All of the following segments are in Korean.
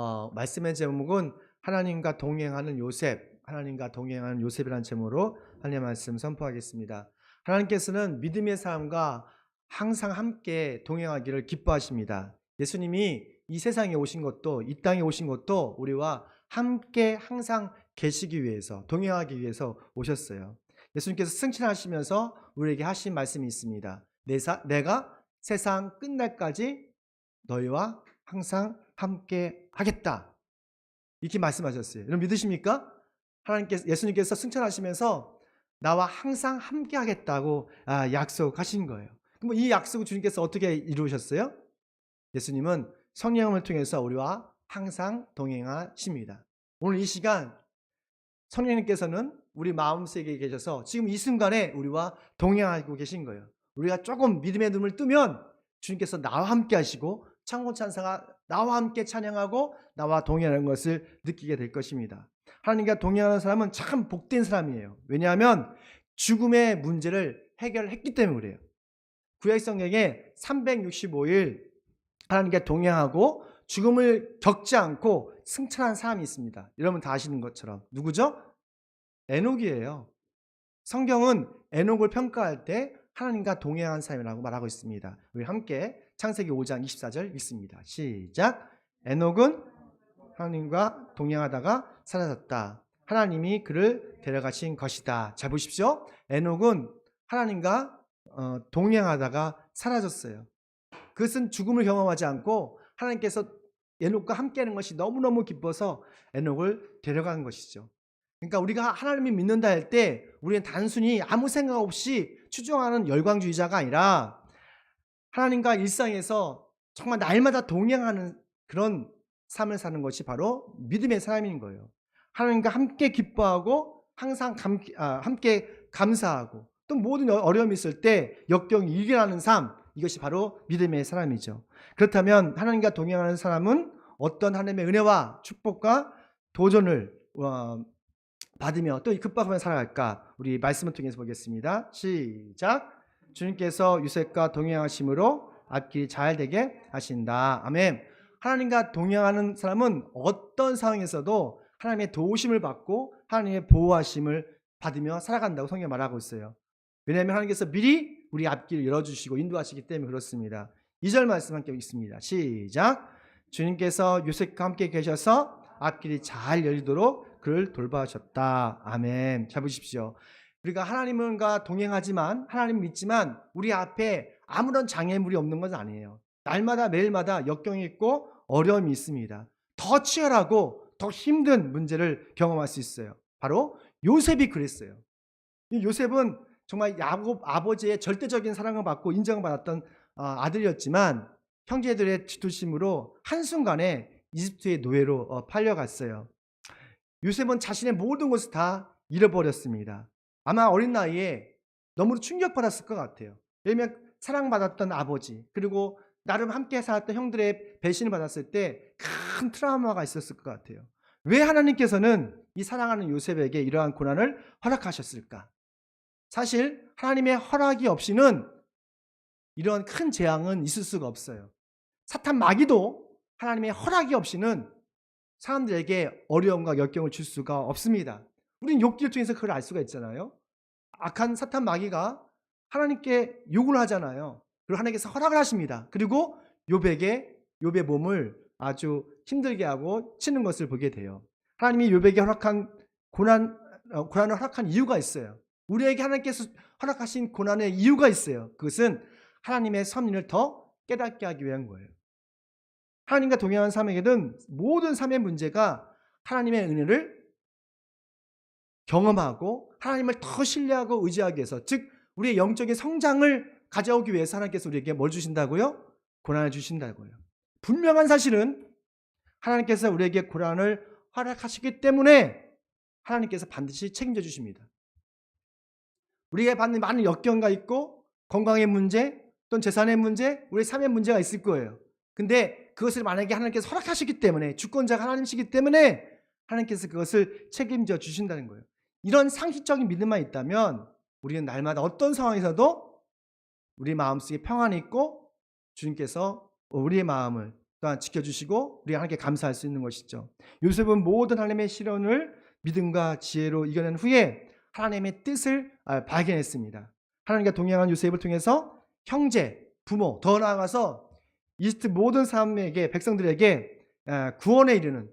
어, 말씀의 제목은 하나님과 동행하는 요셉, 하나님과 동행하는 요셉이라는 제목으로 하나님의 말씀 선포하겠습니다. 하나님께서는 믿음의 사람과 항상 함께 동행하기를 기뻐하십니다. 예수님이 이 세상에 오신 것도 이 땅에 오신 것도 우리와 함께 항상 계시기 위해서 동행하기 위해서 오셨어요. 예수님께서 승천하시면서 우리에게 하신 말씀이 있습니다. 내가 세상 끝날까지 너희와 항상 함께 하겠다. 이렇게 말씀하셨어요. 여러분 믿으십니까? 하나님께서 예수님께서 승천하시면서 나와 항상 함께 하겠다고 아, 약속하신 거예요. 그럼 이 약속을 주님께서 어떻게 이루셨어요? 예수님은 성령을 통해서 우리와 항상 동행하십니다. 오늘 이 시간 성령님께서는 우리 마음속에 계셔서 지금 이 순간에 우리와 동행하고 계신 거예요. 우리가 조금 믿음의 눈을 뜨면 주님께서 나와 함께 하시고 창고 찬사가 나와 함께 찬양하고 나와 동행하는 것을 느끼게 될 것입니다. 하나님과 동행하는 사람은 참 복된 사람이에요. 왜냐하면 죽음의 문제를 해결했기 때문에 그래요. 구약 성경에 365일 하나님과 동행하고 죽음을 겪지 않고 승천한 사람이 있습니다. 여러분 다 아시는 것처럼 누구죠? 에녹이에요. 성경은 에녹을 평가할 때 하나님과 동행한 사람이라고 말하고 있습니다. 우리 함께 창세기 5장 24절 읽습니다. 시작. 에녹은 하나님과 동행하다가 사라졌다. 하나님이 그를 데려가신 것이다. 잘 보십시오. 에녹은 하나님과 어, 동행하다가 사라졌어요. 그것은 죽음을 경험하지 않고 하나님께서 에녹과 함께하는 것이 너무너무 기뻐서 에녹을 데려간 것이죠. 그러니까 우리가 하나님을 믿는다 할 때 우리는 단순히 아무 생각 없이 추종하는 열광주의자가 아니라 하나님과 일상에서 정말 날마다 동행하는 그런 삶을 사는 것이 바로 믿음의 사람인 거예요. 하나님과 함께 기뻐하고 항상 감, 아, 함께 감사하고 또 모든 어려움이 있을 때 역경이 이겨나는 삶 이것이 바로 믿음의 사람이죠. 그렇다면 하나님과 동행하는 사람은 어떤 하나님의 은혜와 축복과 도전을 어, 받으며 또 급박하며 살아갈까? 우리 말씀을 통해서 보겠습니다. 시작. 주님께서 유색과 동행하심으로 앞길이 잘 되게 하신다. 아멘. 하나님과 동행하는 사람은 어떤 상황에서도 하나님의 도우심을 받고 하나님의 보호하심을 받으며 살아간다고 성경 말하고 있어요. 왜냐하면 하나님께서 미리 우리 앞길을 열어주시고 인도하시기 때문에 그렇습니다. 2절 말씀 함께 있습니다. 시작. 주님께서 요셉과 함께 계셔서 앞길이 잘 열리도록 그를 돌봐주셨다. 아멘. 잘 보십시오. 우리가 하나님과 동행하지만 하나님 믿지만 우리 앞에 아무런 장애물이 없는 건 아니에요. 날마다 매일마다 역경이 있고 어려움이 있습니다. 더 치열하고 더 힘든 문제를 경험할 수 있어요. 바로 요셉이 그랬어요. 요셉은 정말 야곱 아버지의 절대적인 사랑을 받고 인정받았던 어, 아들이었지만 형제들의 지투심으로 한순간에 이집트의 노예로 어, 팔려갔어요. 요셉은 자신의 모든 것을 다 잃어버렸습니다. 아마 어린 나이에 너무 충격받았을 것 같아요. 왜냐하면 사랑받았던 아버지 그리고 나름 함께 살았던 형들의 배신을 받았을 때 큰 트라우마가 있었을 것 같아요. 왜 하나님께서는 이 사랑하는 요셉에게 이러한 고난을 허락하셨을까? 사실 하나님의 허락이 없이는 이런 큰 재앙은 있을 수가 없어요. 사탄 마귀도 하나님의 허락이 없이는 사람들에게 어려움과 역경을 줄 수가 없습니다. 우리는 욕기를 통해서 그걸 알 수가 있잖아요. 악한 사탄 마귀가 하나님께 욕을 하잖아요. 그리고 하나님께서 허락을 하십니다. 그리고 요백의 요배 몸을 아주 힘들게 하고 치는 것을 보게 돼요. 하나님이 요백에 허락한 고난 어, 고난을 허락한 이유가 있어요. 우리에게 하나님께서 허락하신 고난의 이유가 있어요. 그것은 하나님의 섭리를 더 깨닫게 하기 위한 거예요. 하나님과 동행하는 삶에게는 모든 삶의 문제가 하나님의 은혜를 경험하고 하나님을 더 신뢰하고 의지하기 위해서 즉 우리의 영적인 성장을 가져오기 위해서 하나님께서 우리에게 뭘 주신다고요? 고난을 주신다고요. 분명한 사실은 하나님께서 우리에게 고난을 허락하시기 때문에 하나님께서 반드시 책임져 주십니다. 우리가 받는 많은 역경가 있고 건강의 문제 또는 재산의 문제, 우리 삶의 문제가 있을 거예요. 근데 그것을 만약에 하나님께서 허락하시기 때문에 주권자가 하나님이시기 때문에 하나님께서 그것을 책임져 주신다는 거예요. 이런 상식적인 믿음만 있다면 우리는 날마다 어떤 상황에서도 우리 마음속에 평안이 있고 주님께서 우리의 마음을 또한 지켜주시고 우리가 하나님께 감사할 수 있는 것이죠. 요셉은 모든 하나님의 시련을 믿음과 지혜로 이겨낸 후에 하나님의 뜻을 아, 발견했습니다. 하나님과 동행한 요셉을 통해서 형제, 부모, 더 나아가서 이집트 모든 사람에게 백성들에게 아, 구원에 이르는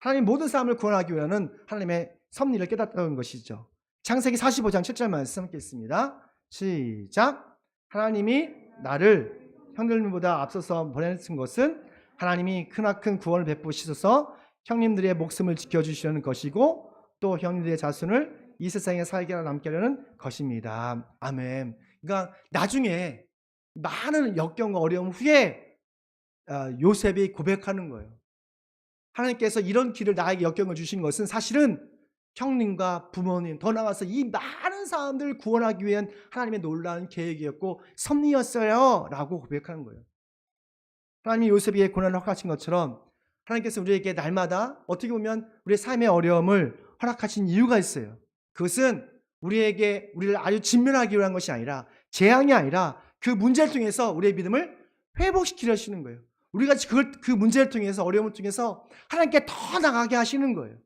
하나님 모든 사람을 구원하기 위하는 하나님의 섭리를 깨닫던 것이죠. 창세기 45장 7절 말씀 읽겠습니다. 시작. 하나님이 나를 형들보다 앞서서 보내신 것은 하나님이 크나큰 구원을 베푸시소서 형님들의 목숨을 지켜주시려는 것이고 또 형님들의 자손을 이 세상에 살게 남게 하려는 것입니다. 아멘. 그러니까 나중에 많은 역경과 어려움 후에 아, 요셉이 고백하는 거예요. 하나님께서 이런 길을 나에게 역경을 주신 것은 사실은 형님과 부모님 더 나아가서 이 많은 사람들을 구원하기 위한 하나님의 놀라운 계획이었고 섭리였어요 라고 고백하는 거예요. 하나님이 요셉에게 고난을 허락하신 것처럼 하나님께서 우리에게 날마다 어떻게 보면 우리의 삶의 어려움을 허락하신 이유가 있어요. 그것은 우리에게 우리를 아주 진멸하기 위한 것이 아니라 재앙이 아니라 그 문제를 통해서 우리의 믿음을 회복시키려 하시는 거예요. 우리가 그걸, 그 문제를 통해서 어려움을 통해서 하나님께 더 나가게 하시는 거예요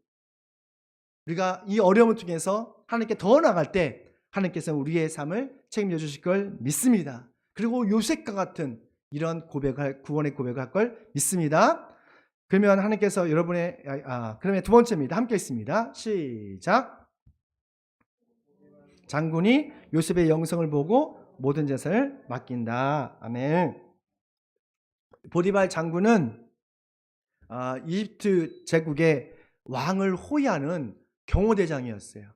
우리가 이 어려움을 통해서 하나님께 더 나갈 때 하나님께서 우리의 삶을 책임져 주실 걸 믿습니다. 그리고 요셉과 같은 이런 고백할 구원의 고백을 할 걸 믿습니다. 그러면 하나님께서 여러분의 아 그러면 두 번째입니다. 함께 있습니다. 시작. 장군이 요셉의 영성을 보고 모든 재산을 맡긴다. 아멘. 보디발 장군은 아, 이집트 제국의 왕을 호위하는 경호대장이었어요.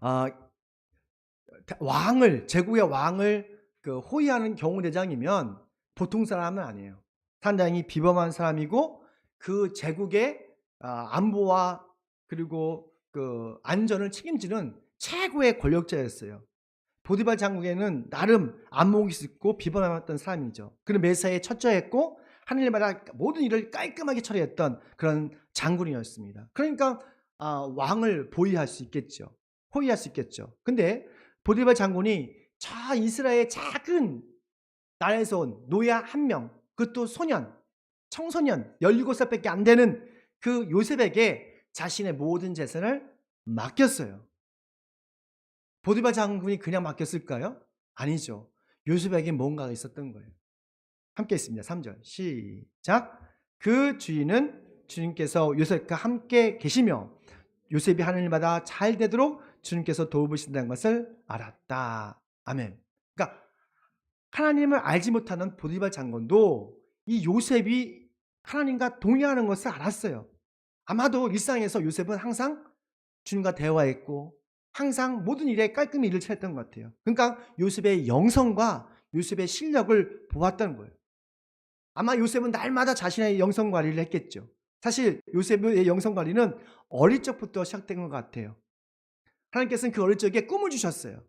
아, 왕을 제국의 왕을 그 호위하는 경호대장이면 보통 사람은 아니에요. 상당히 비범한 사람이고 그 제국의 아, 안보와 그리고 그 안전을 책임지는 최고의 권력자였어요. 보디발 장국에는 나름 안목이 있고 비범했던 사람이죠. 그는 메사의 첫째였고 하늘마다 모든 일을 깔끔하게 처리했던 그런 장군이었습니다. 그러니까 아, 왕을 보위할 수 있겠죠. 호위할 수 있겠죠. 근데 보디발 장군이 저 이스라엘 작은 나라에서 온 노예 한 명, 그것도 소년, 청소년, 17살밖에 안 되는 그 요셉에게 자신의 모든 재산을 맡겼어요. 보디발 장군이 그냥 맡겼을까요? 아니죠. 요셉에게 뭔가가 있었던 거예요. 함께 있습니다. 3절 시작 그 주인은 주님께서 요셉과 함께 계시며 요셉이 하는 일마다 잘 되도록 주님께서 도우신다는 것을 알았다. 아멘. 그러니까 하나님을 알지 못하는 보디발 장군도 이 요셉이 하나님과 동의하는 것을 알았어요. 아마도 일상에서 요셉은 항상 주님과 대화했고 항상 모든 일에 깔끔히 일을 처했던 것 같아요. 그러니까 요셉의 영성과 요셉의 실력을 보았다는 거예요. 아마 요셉은 날마다 자신의 영성 관리를 했겠죠. 사실 요셉의 영성 관리는 어릴 적부터 시작된 것 같아요. 하나님께서는 그 어릴 적에 꿈을 주셨어요.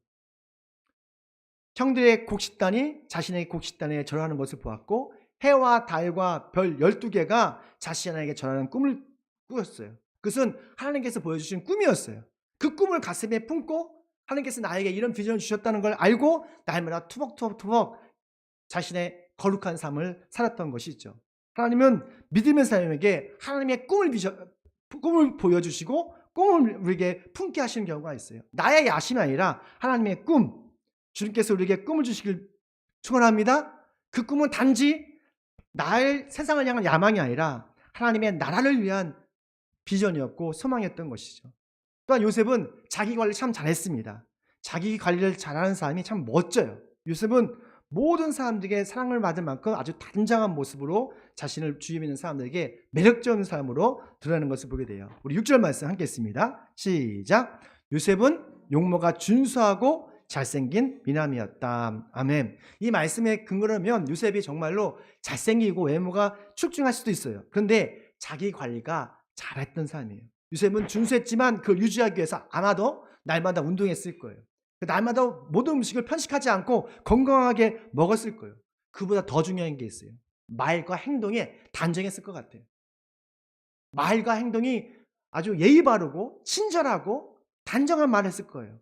형들의 곡식단이 자신의 곡식단에 절하는 것을 보았고 해와 달과 별 12개가 자신에게 절하는 꿈을 꾸었어요. 그것은 하나님께서 보여주신 꿈이었어요. 그 꿈을 가슴에 품고 하나님께서 나에게 이런 비전을 주셨다는 걸 알고 날마다 투벅투벅투벅 자신의 거룩한 삶을 살았던 것이죠. 하나님은 믿음의 사람에게 하나님의 꿈을 비셔, 꿈을 보여주시고 꿈을 우리에게 품게 하시는 경우가 있어요. 나의 야심이 아니라 하나님의 꿈. 주님께서 우리에게 꿈을 주시길 축원합니다. 그 꿈은 단지 나의 세상을 향한 야망이 아니라 하나님의 나라를 위한 비전이었고 소망이었던 것이죠. 또한 요셉은 자기 관리 참 잘했습니다. 자기 관리를 잘하는 사람이 참 멋져요. 요셉은 모든 사람들에게 사랑을 받을 만큼 아주 단장한 모습으로 자신을 주위에 있는 사람들에게 매력적인 사람으로 드러나는 것을 보게 돼요. 우리 6절 말씀 함께 했습니다. 시작. 요셉은 용모가 준수하고 잘생긴 미남이었다. 아멘. 이 말씀에 근거라면 요셉이 정말로 잘생기고 외모가 출중할 수도 있어요. 그런데 자기 관리가 잘했던 사람이에요. 요셉은 준수했지만 그걸 유지하기 위해서 아마도 날마다 운동했을 거예요. 날마다 모든 음식을 편식하지 않고 건강하게 먹었을 거예요. 그보다 더 중요한 게 있어요. 말과 행동에 단정했을 것 같아요. 말과 행동이 아주 예의 바르고 친절하고 단정한 말을 했을 거예요.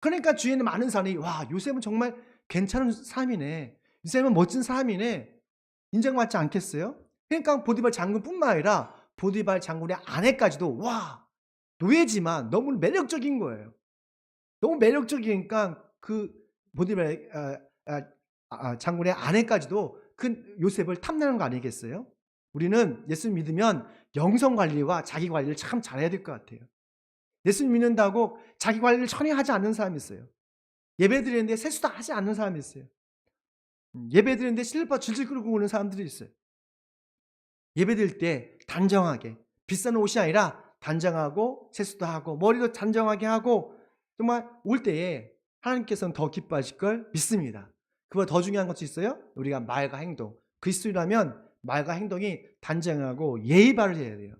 그러니까 주위에는 많은 사람이 와 요셉은 정말 괜찮은 사람이네. 요셉은 멋진 사람이네. 인정받지 않겠어요? 그러니까 보디발 장군뿐만 아니라 보디발 장군의 아내까지도 와 노예지만 너무 매력적인 거예요. 너무 매력적이니까 그 보디발 아, 아, 아, 장군의 아내까지도 그 요셉을 탐내는 거 아니겠어요? 우리는 예수 믿으면 영성 관리와 자기 관리를 참 잘해야 될 것 같아요. 예수 믿는다고 자기 관리를 전혀 하지 않는 사람이 있어요. 예배 드리는데 세수도 하지 않는 사람이 있어요. 음, 예배 드리는데 실바 질질 끌고 오는 사람들이 있어요. 예배 드릴 때 단정하게 비싼 옷이 아니라 단정하고 세수도 하고 머리도 단정하게 하고 정말 올 때에 하나님께서는 더 기뻐하실 걸 믿습니다. 그보다 더 중요한 것이 있어요? 우리가 말과 행동. 그리스도라면 말과 행동이 단정하고 예의 바르셔야 돼요.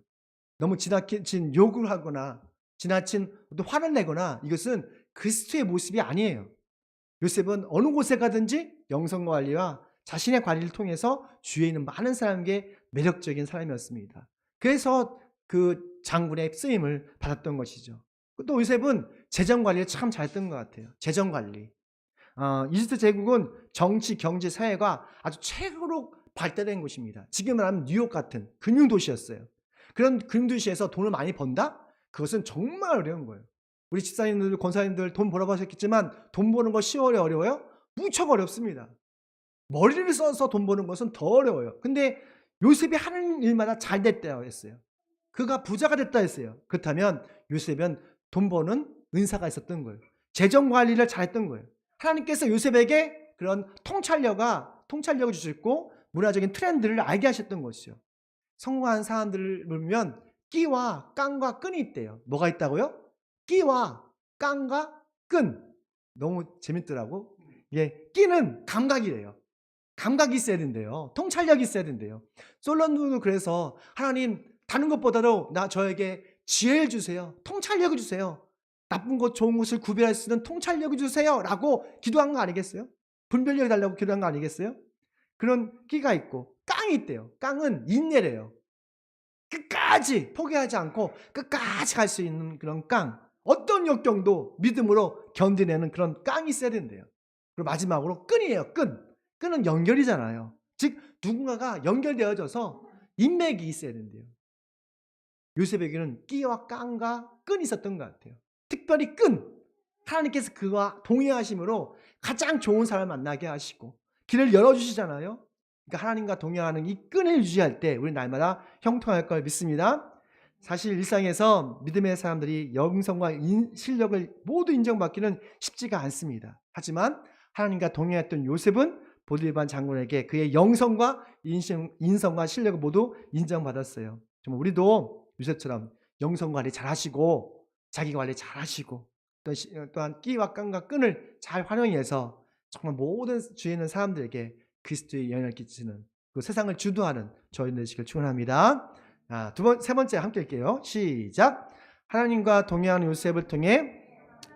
너무 지나친 욕을 하거나 지나친 화를 내거나 이것은 그리스도의 모습이 아니에요. 요셉은 어느 곳에 가든지 영성 관리와 자신의 관리를 통해서 주위에 있는 많은 사람에게 매력적인 사람이었습니다. 그래서 그 장군의 쓰임을 받았던 것이죠. 또 요셉은 재정 관리를 참 잘했던 것 같아요. 재정 관리. 어, 이집트 제국은 정치, 경제, 사회가 아주 최고로 발달된 곳입니다. 지금 말하면 뉴욕 같은 금융 도시였어요. 그런 금융 도시에서 돈을 많이 번다? 그것은 정말 어려운 거예요. 우리 집사님들, 권사님들 돈 벌어보셨겠지만 돈 버는 거 쉬워요, 어려워요? 무척 어렵습니다. 머리를 써서 돈 버는 것은 더 어려워요. 근데 요셉이 하는 일마다 잘 됐다고 했어요. 그가 부자가 됐다 했어요. 그렇다면 요셉은 돈 버는 은사가 있었던 거예요. 재정 관리를 잘했던 거예요. 하나님께서 요셉에게 그런 통찰력과 통찰력을 주셨고 문화적인 트렌드를 알게 하셨던 것이죠. 성공한 사람들을 보면 끼와 깡과 끈이 있대요. 뭐가 있다고요? 끼와 깡과 끈. 너무 재밌더라고. 예, 끼는 감각이래요. 감각이 있어야 된대요. 통찰력이 있어야 된대요. 솔론도 그래서 하나님 다른 것보다도 나 저에게 지혜를 주세요. 통찰력을 주세요. 나쁜 것 좋은 것을 구별할 수 있는 통찰력을 주세요 라고 기도한 거 아니겠어요? 분별력이 달라고 기도한 거 아니겠어요? 그런 끼가 있고 깡이 있대요. 깡은 인내래요. 끝까지 포기하지 않고 끝까지 갈 수 있는 그런 깡. 어떤 역경도 믿음으로 견디내는 그런 깡이 있어야 된대요. 그리고 마지막으로 끈이에요. 끈. 끈은 연결이잖아요. 즉 누군가가 연결되어져서 인맥이 있어야 된대요. 요셉에게는 끼와 깡과 끈이 있었던 것 같아요. 특별히 끈. 하나님께서 그와 동행하심으로 가장 좋은 사람을 만나게 하시고 길을 열어주시잖아요. 그러니까 하나님과 동행하는 이 끈을 유지할 때 우리 날마다 형통할 걸 믿습니다. 사실 일상에서 믿음의 사람들이 영성과 인, 실력을 모두 인정받기는 쉽지가 않습니다. 하지만 하나님과 동행했던 요셉은 보디반 장군에게 그의 영성과 인성, 인성과 실력을 모두 인정받았어요. 정말 우리도 요셉처럼 영성 관리 잘하시고 자기 관리 잘 하시고 또 시- 또한 끼와 깡과 끈을 잘 활용해서 정말 모든 주위에 있는 사람들에게 그리스도의 영향을 끼치는 그 세상을 주도하는 저희들 되시길 축원합니다. 아, 두 번, 세 번째 함께 할게요. 시작. 하나님과 동행하는 요셉을 통해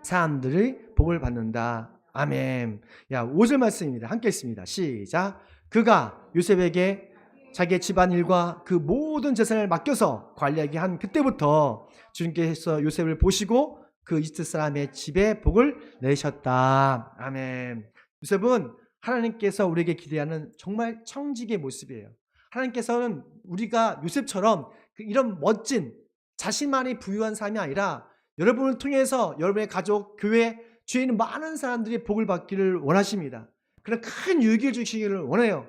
사람들의 복을 받는다. 아멘. 야, 5절 말씀입니다. 함께 했습니다. 시작. 그가 요셉에게 자기의 집안 일과 그 모든 재산을 맡겨서 관리하게 한 그때부터 주님께서 요셉을 보시고 그 이집트 사람의 집에 복을 내셨다. 아멘. 요셉은 하나님께서 우리에게 기대하는 정말 청직의 모습이에요. 하나님께서는 우리가 요셉처럼 그 이런 멋진 자신만이 부유한 삶이 아니라 여러분을 통해서 여러분의 가족, 교회, 주위에 있는 많은 사람들이 복을 받기를 원하십니다. 그런 큰 유익을 주시기를 원해요.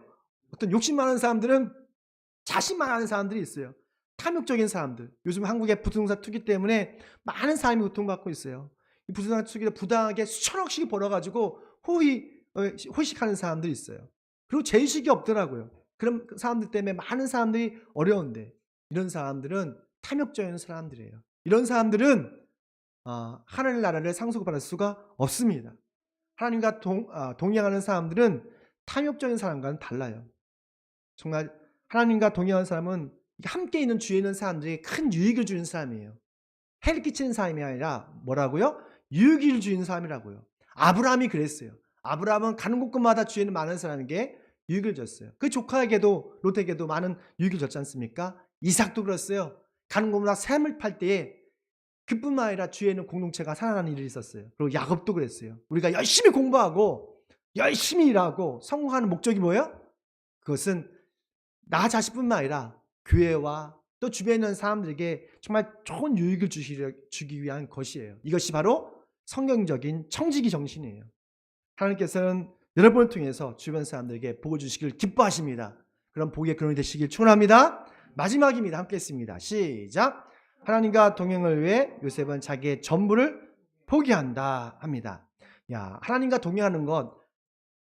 어떤 욕심 많은 사람들은 자신만 아는 사람들이 있어요. 탐욕적인 사람들. 요즘 한국의 부동산 투기 때문에 많은 사람이 고통받고 있어요. 이 부동산 투기를 부당하게 수천억씩 벌어가지고 호의, 어, 호식하는 사람들이 있어요. 그리고 제의식이 없더라고요. 그런 사람들 때문에 많은 사람들이 어려운데 이런 사람들은 탐욕적인 사람들이에요. 이런 사람들은 어, 하늘 나라를 상속받을 수가 없습니다. 하나님과 동, 아, 동행하는 사람들은 탐욕적인 사람과는 달라요. 정말 하나님과 동행하는 사람은 함께 있는 주위에 있는 사람들이 큰 유익을 주는 사람이에요. 해를 끼치는 사람이 아니라 뭐라고요? 유익을 주는 사람이라고요. 아브라함이 그랬어요. 아브라함은 가는 곳곳마다 주위에 있는 많은 사람에게 유익을 줬어요. 그 조카에게도 롯에게도 많은 유익을 줬지 않습니까? 이삭도 그랬어요. 가는 곳마다 샘을 팔 때에 그뿐만 아니라 주위에 있는 공동체가 살아나는 일이 있었어요. 그리고 야곱도 그랬어요. 우리가 열심히 공부하고 열심히 일하고 성공하는 목적이 뭐예요? 그것은 나 자신뿐만 아니라 교회와 또 주변에 있는 사람들에게 정말 좋은 유익을 주기 위한 것이에요. 이것이 바로 성경적인 청지기 정신이에요. 하나님께서는 여러분을 통해서 주변 사람들에게 복을 주시길 기뻐하십니다. 그런 복의 근원이 되시길 축원합니다. 마지막입니다. 함께 했습니다. 시작. 하나님과 동행을 위해 요셉은 자기의 전부를 포기한다 합니다. 야, 하나님과 동행하는 것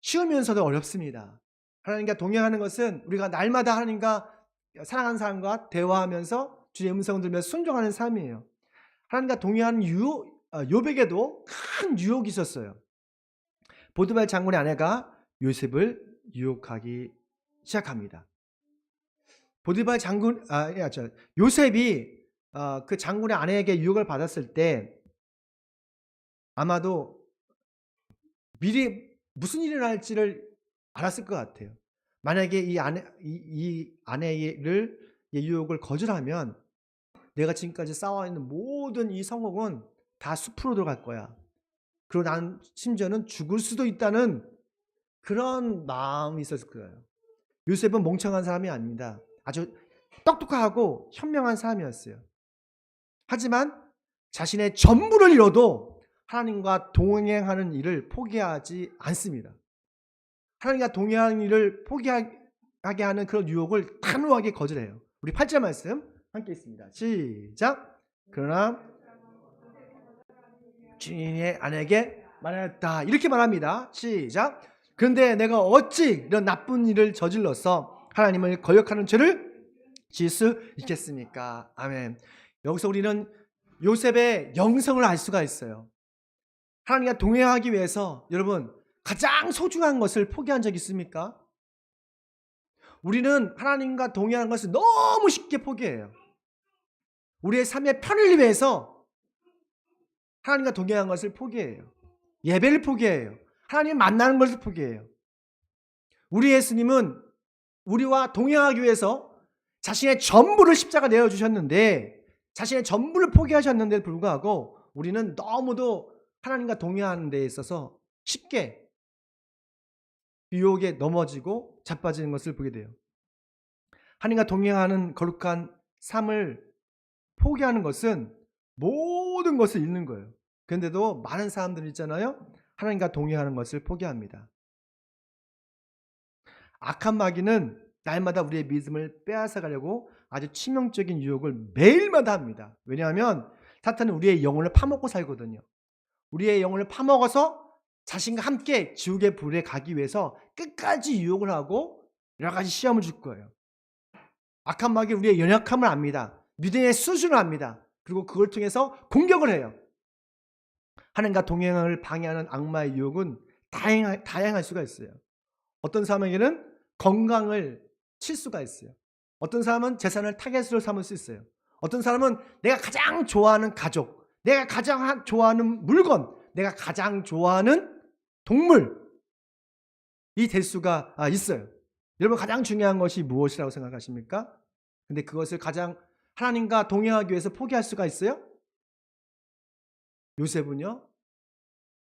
쉬우면서도 어렵습니다. 하나님과 동행하는 것은 우리가 날마다 하나님과 사랑하는 사람과 대화하면서 주의 음성을 들으며 순종하는 삶이에요. 하나님과 동행하는 유, 어, 요백에도 큰 유혹이 있었어요. 보드발 장군의 아내가 요셉을 유혹하기 시작합니다. 보드발 장군, 아, 야, 저, 요셉이 어, 그 장군의 아내에게 유혹을 받았을 때 아마도 미리 무슨 일이 일어날지를 알았을 것 같아요. 만약에 이 아내 이, 이 아내를 이 유혹을 거절하면 내가 지금까지 쌓아있는 모든 이 성공은 다 숲으로 들어갈 거야. 그리고 난 심지어는 죽을 수도 있다는 그런 마음이 있었을 거예요. 요셉은 멍청한 사람이 아닙니다. 아주 똑똑하고 현명한 사람이었어요. 하지만 자신의 전부를 잃어도 하나님과 동행하는 일을 포기하지 않습니다. 하나님과 동행하는 일을 포기하게 하는 그런 유혹을 단호하게 거절해요. 우리 8절 말씀 함께 있습니다. 시작. 그러나 주인의 아내에게 말하였다. 이렇게 말합니다. 시작. 그런데 내가 어찌 이런 나쁜 일을 저질러서 하나님을 거역하는 죄를 지을 수 있겠습니까? 아멘. 여기서 우리는 요셉의 영성을 알 수가 있어요. 하나님과 동행하기 위해서 여러분 가장 소중한 것을 포기한 적 있습니까? 우리는 하나님과 동행하는 것을 너무 쉽게 포기해요. 우리의 삶의 편을 위해서 하나님과 동행하는 것을 포기해요. 예배를 포기해요. 하나님 만나는 것을 포기해요. 우리 예수님은 우리와 동행하기 위해서 자신의 전부를 십자가 내어 주셨는데 자신의 전부를 포기하셨는데 불구하고 우리는 너무도 하나님과 동행하는 데 있어서 쉽게 유혹에 넘어지고 자빠지는 것을 보게 돼요. 하나님과 동행하는 거룩한 삶을 포기하는 것은 모든 것을 잃는 거예요. 그런데도 많은 사람들 있잖아요. 하나님과 동행하는 것을 포기합니다. 악한 마귀는 날마다 우리의 믿음을 빼앗아 가려고 아주 치명적인 유혹을 매일마다 합니다. 왜냐하면 사탄은 우리의 영혼을 파먹고 살거든요. 우리의 영혼을 파먹어서 자신과 함께 지옥의 불에 가기 위해서 끝까지 유혹을 하고 여러 가지 시험을 줄 거예요. 악한 마귀 우리의 연약함을 압니다. 믿음의 수준을 압니다. 그리고 그걸 통해서 공격을 해요. 하나님과 동행을 방해하는 악마의 유혹은 다양할, 다양할 수가 있어요. 어떤 사람에게는 건강을 칠 수가 있어요. 어떤 사람은 재산을 타겟으로 삼을 수 있어요. 어떤 사람은 내가 가장 좋아하는 가족, 내가 가장 좋아하는 물건, 내가 가장 좋아하는 동물 이 될 수가 아, 있어요. 여러분 가장 중요한 것이 무엇이라고 생각하십니까? 근데 그것을 가장 하나님과 동행하기 위해서 포기할 수가 있어요? 요셉은요.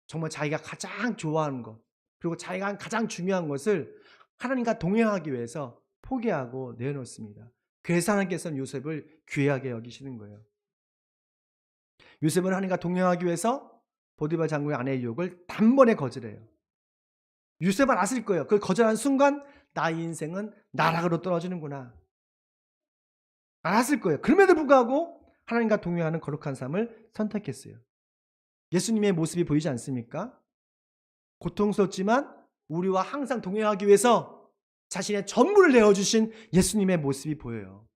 정말 자기가 가장 좋아하는 것 그리고 자기가 가장 중요한 것을 하나님과 동행하기 위해서 포기하고 내놓습니다. 그래서 하나님께서는 요셉을 귀하게 여기시는 거예요. 요셉은 하나님과 동행하기 위해서 보디발 장군의 아내의 유혹을 단번에 거절해요. 요셉은 아실 거예요. 그걸 거절한 순간 나의 인생은 나락으로 떨어지는구나. 알았을 거예요. 그럼에도 불구하고 하나님과 동행하는 거룩한 삶을 선택했어요. 예수님의 모습이 보이지 않습니까? 고통스럽지만 우리와 항상 동행하기 위해서 자신의 전부를 내어주신 예수님의 모습이 보여요.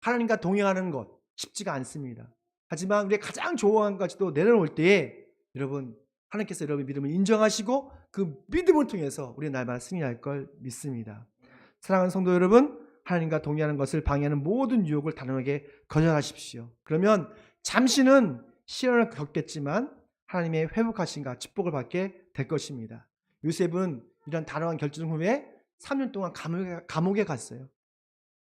하나님과 동행하는 것 쉽지가 않습니다. 하지만 우리 가장 좋아하는 것까지도 내려놓을 때에 여러분 하나님께서 여러분의 믿음을 인정하시고 그 믿음을 통해서 우리 날마다 승리할 걸 믿습니다. 사랑하는 성도 여러분, 하나님과 동의하는 것을 방해하는 모든 유혹을 단호하게 거절하십시오. 그러면 잠시는 시련을 겪겠지만 하나님의 회복하신가 축복을 받게 될 것입니다. 요셉은 이런 단호한 결정 후에 3년 동안 감옥에, 감옥에 갔어요.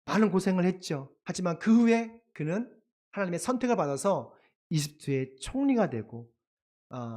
많은 고생을 했죠. 하지만 그 후에 그는 하나님의 선택을 받아서 이집트의 총리가 되고 어,